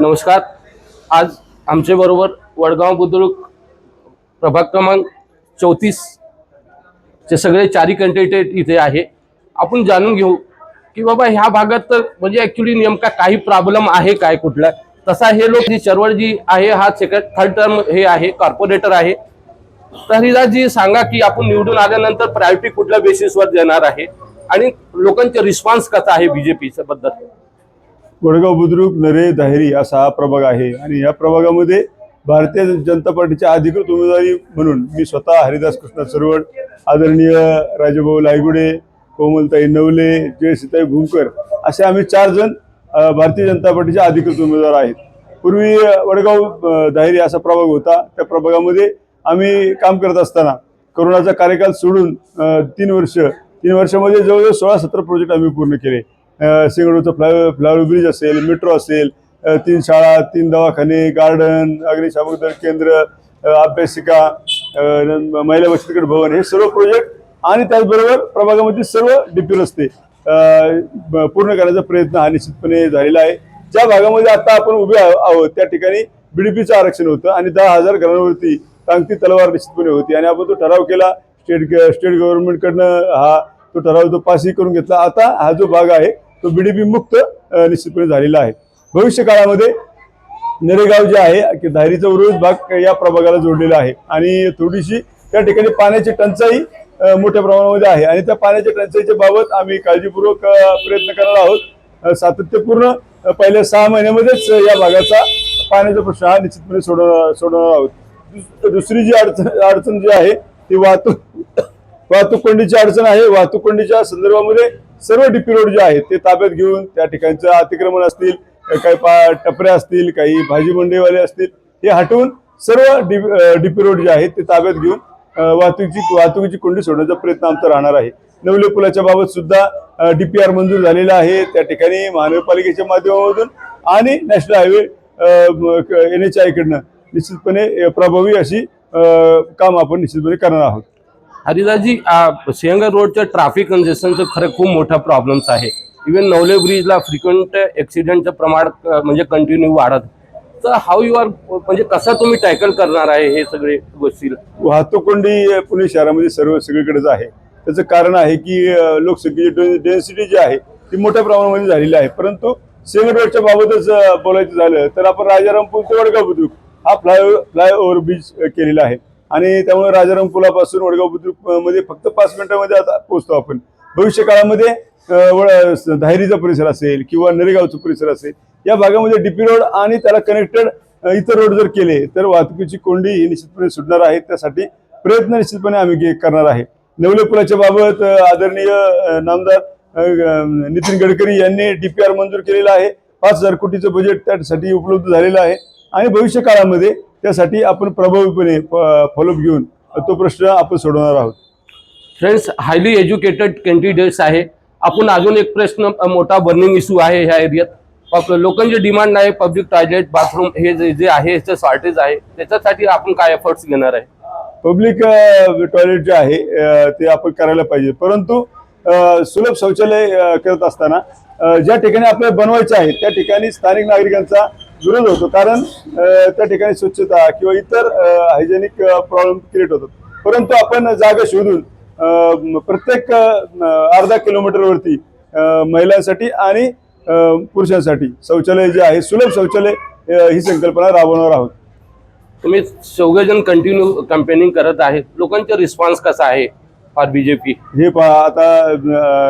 नमस्कार. आज आमच्या बरोबर वडगाव बुद्रुक प्रभाग क्रमांक चौतीस चे सगळे चारी कंटेटेड इथे आहे. आपण जाणून घेऊ की बाबा ह्या भागात तर म्हणजे ऍक्च्युली नेमका काही प्रॉब्लेम आहे काय कुठला? तसा हे लोक जी चळवळ जी आहे हा सेकंड थर्ड टर्म हे आहे कॉर्पोरेटर आहे. तर जी सांगा की आपण निवडून आल्यानंतर प्रायोरिटी कुठल्या बेसिसवर देणार आहे? आणि लोकांचा रिस्पॉन्स कसा आहे बीजेपीच्या बद्दल? वडगाव बुद्रुक नरे दाहेरी असा हा प्रभाग आहे. आणि या प्रभागामध्ये भारतीय जनता पार्टीच्या अधिकृत उमेदवारी म्हणून मी स्वतः हरिदास कृष्ण सरवड आदरणीय राजाभाऊ लायगुडे कोमलताई नवले जयसीताई भूमकर असे आम्ही चार जण भारतीय जनता पार्टीचे अधिकृत उमेदवार आहेत. पूर्वी वडगाव दाहेरी असा प्रभाग होता. त्या प्रभागामध्ये आम्ही काम करत असताना करोनाचा कार्यकाल सोडून तीन वर्ष तीन वर्षामध्ये जवळजवळ सोळा सतरा प्रोजेक्ट आम्ही पूर्ण केले. सिंगडूचं फ्लाय फ्लायओव्हर ब्रिज असेल मेट्रो असेल तीन शाळा तीन दवाखाने गार्डन अग्निशामक दल केंद्र अभ्यासिका न- महिला बचत भवन हे सर्व प्रोजेक्ट आणि त्याचबरोबर प्रभागामधील सर्व डीपी रस्ते पूर्ण करण्याचा प्रयत्न हा निश्चितपणे झालेला आहे. ज्या भागामध्ये आता आपण उभे आहोत त्या ठिकाणी बीडीपीचं आरक्षण होतं आणि दहा हजार घरांवरती टांगती तलवार निश्चितपणे होती आणि आपण तो ठराव केला स्टेट स्टेट गव्हर्नमेंटकडनं हा तो ठराव तो पासही करून घेतला. आता हा जो भाग आहे तो बीडीपी मुक्त निश्चितपणे झालेला आहे. भविष्य काळामध्ये नरेगाव जे आहे की धारीचा उर्वरित भाग या प्रभागाला जोडलेला आहे. आणि थोडीशी त्या ठिकाणी पाण्याची टंचाई मोठ्या प्रमाणामध्ये आहे. आणि त्या पाण्याच्या टंचाईच्या बाबत आम्ही काळजीपूर्वक प्रयत्न करणार आहोत. सातत्यपूर्ण पहिल्या सहा महिन्यामध्येच या भागाचा पाण्याचा प्रश्न हा निश्चितपणे सोडवणार सोडवणार आहोत. दुस- दुसरी जी अडचण अडचण जी आहे ती वाहतूक वाहतूक कोंडीची अडचण आहे. वाहतूक कोंडीच्या संदर्भामध्ये सर्व डीपी रोड जे आहेत ते ताब्यात घेऊन त्या ठिकाणचं अतिक्रमण असतील काही पा टपऱ्या असतील काही भाजी मंडईवाले असतील हे हटवून सर्व डीपी रोड जे आहेत ते ताब्यात घेऊन वाहतुकीची वाहतुकीची कोंडी सोडण्याचा प्रयत्न आमचा राहणार आहे. नवले पुलाच्या बाबत सुद्धा डीपीआर मंजूर झालेला आहे. त्या ठिकाणी महानगरपालिकेच्या माध्यमामधून आणि नॅशनल हायवे एन एच आयकडनं निश्चितपणे प्रभावी अशी काम आपण निश्चितपणे करणार आहोत. हरिदाजी सिंहगड रोडच्या ट्रॅफिक कंजेशनचं खरं खूप मोठा प्रॉब्लेम्स आहे. इवन नवले ब्रिजला फ्रिक्वेंट ॲक्सिडेंटचं प्रमाण म्हणजे कंटिन्यू वाढत. तर हाऊ यू आर म्हणजे कसं तुम्ही टॅकल करणार आहे हे सगळे गोष्टी? वाहतूक कोंडी पुणे शहरामध्ये सर्व सगळीकडेच आहे. त्याचं कारण आहे की लोकसंख्येची डेन्सिटी जी आहे ती मोठ्या प्रमाणामध्ये झालेली आहे. परंतु सिंहगड रोडच्या बाबतच बोलायचं झालं तर आपण राजारामपूर ते वडगाव बुद्रुक हा फ्लाय फ्लायओव्हर ब्रिज केलेला आहे. आणि त्यामुळे राजाराम पुलापासून वडगाव बुद्रुकमध्ये फक्त पाच मिनिटांमध्ये आता पोहोचतो आपण. भविष्य काळामध्ये धायरीचा परिसर असेल किंवा नरेगावचा परिसर असेल या भागामध्ये डीपी रोड आणि त्याला कनेक्टेड इतर रोड जर केले तर वाहतुकीची कोंडी ही निश्चितपणे सुटणार आहे. त्यासाठी प्रयत्न निश्चितपणे आम्ही करणार आहे. नवले पुलाच्या बाबत आदरणीय नामदार नितीन गडकरी यांनी डीपीआर मंजूर केलेला आहे. पाच हजार कोटीचं बजेट त्यासाठी उपलब्ध झालेलं आहे. आणि भविष्य काळामध्ये त्यासाठी आपण प्रभावीपणे फॉलोअप घेऊन तो प्रश्न आपण सोडवणार आहोत. फ्रेंड्स हायली एज्युकेटेड कॅन्डिडेट्स आहे. आपण अजून एक प्रश्न मोठा बर्निंग इश्यू आहे ह्या एरियात लोकांची डिमांड आहे पब्लिक टॉयलेट बाथरूम हे जे जे आहे याचं शॉर्टेज आहे. त्याच्यासाठी आपण काय एफर्ट्स घेणार आहे? पब्लिक टॉयलेट जे आहे ते आपण करायला पाहिजे. परंतु सुलभ शौचालय करत असताना ज्या ठिकाणी आपल्याला बनवायचं आहे त्या ठिकाणी स्थानिक नागरिकांचा विरोध होतो. कारण त्या ठिकाणी स्वच्छता किंवा इतर हायजेनिक प्रॉब्लेम क्रिएट होतात. परंतु आपण जागा शोधून प्रत्येक अर्धा किलोमीटरवरती महिलांसाठी आणि पुरुषांसाठी शौचालय जे आहे सुलभ शौचालय ही संकल्पना राबवणार आहोत. तुम्ही चौघजण कंटिन्यू कॅम्पेनिंग करत आहेत. लोकांचा रिस्पॉन्स कसा आहे? फॉर बीजेपी हे पहा आता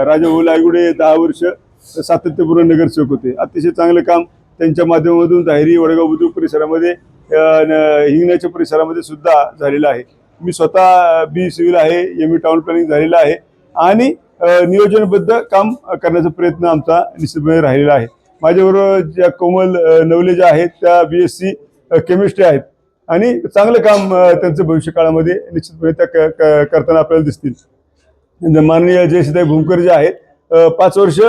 राजाभाऊ लायगुडे दहा वर्ष सातत्यपूर्ण नगरसेवक होते. अतिशय चांगलं काम त्यांच्या माध्यमातून जाहिरी वडगाव बुद्रुक परिसरामध्ये हिंगण्याच्या परिसरामध्ये सुद्धा झालेला आहे. मी स्वतः बी सिव्हिल आहे एम ई टाउन प्लॅनिंग झालेलं आहे आणि नियोजनबद्ध काम करण्याचा प्रयत्न आमचा निश्चितपणे राहिलेला आहे. माझ्याबरोबर ज्या कोमल नवले ज्या आहेत त्या बी एस सी केमिस्ट्री आहेत आणि चांगलं काम त्यांचं भविष्य काळामध्ये निश्चितपणे त्या क- करताना आपल्याला दिसतील. माननीय जयसीताई भूमकर जे आहेत पाच वर्ष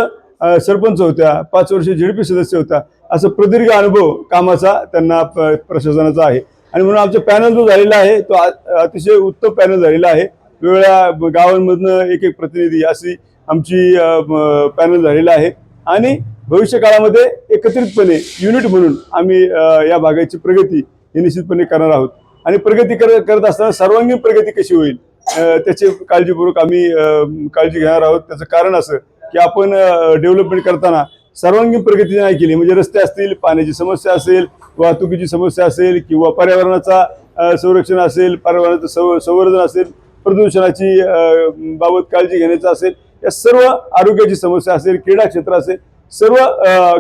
सरपंच होत्या पाच वर्ष झेडपी सदस्य होत्या असं प्रदीर्घ अनुभव कामाचा त्यांना प्रशासनाचा आहे. आणि म्हणून आमचा पॅनल जो झालेला आहे तो अतिशय उत्तम पॅनल झालेला आहे. वेगवेगळ्या गावांमधनं एक एक प्रतिनिधी अशी आमची पॅनल झालेला आहे. आणि भविष्य काळामध्ये एकत्रितपणे युनिट म्हणून आम्ही या भागाची प्रगती ही निश्चितपणे करणार आहोत. आणि प्रगती कर करत असताना सर्वांगीण प्रगती कशी होईल त्याची काळजीपूर्वक आम्ही काळजी घेणार आहोत. त्याचं कारण असं की आपण डेव्हलपमेंट करताना सर्वांगीण प्रगती नाही केली. म्हणजे रस्ते असतील पाण्याची समस्या असेल वाहतुकीची समस्या असेल किंवा पर्यावरणाचा संरक्षण असेल पर्यावरणाचं संव संवर्धन असेल प्रदूषणाची बाबत काळजी घेण्याचं असेल या सर्व आरोग्याची समस्या असेल क्रीडा क्षेत्र असेल सर्व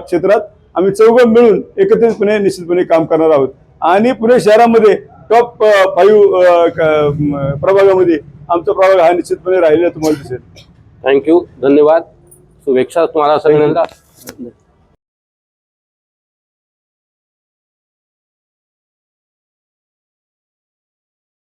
क्षेत्रात आम्ही चौघं मिळून एकत्रितपणे निश्चितपणे काम करणार आहोत. आणि पुणे शहरामध्ये टॉप फाईव्ह प्रभागामध्ये आमचा प्रभाग हा निश्चितपणे राहिलेला तुम्हाला दिसेल. थँक्यू धन्यवाद. शुभेच्छा तुम्हाला सगळ्यांना. Bismillah.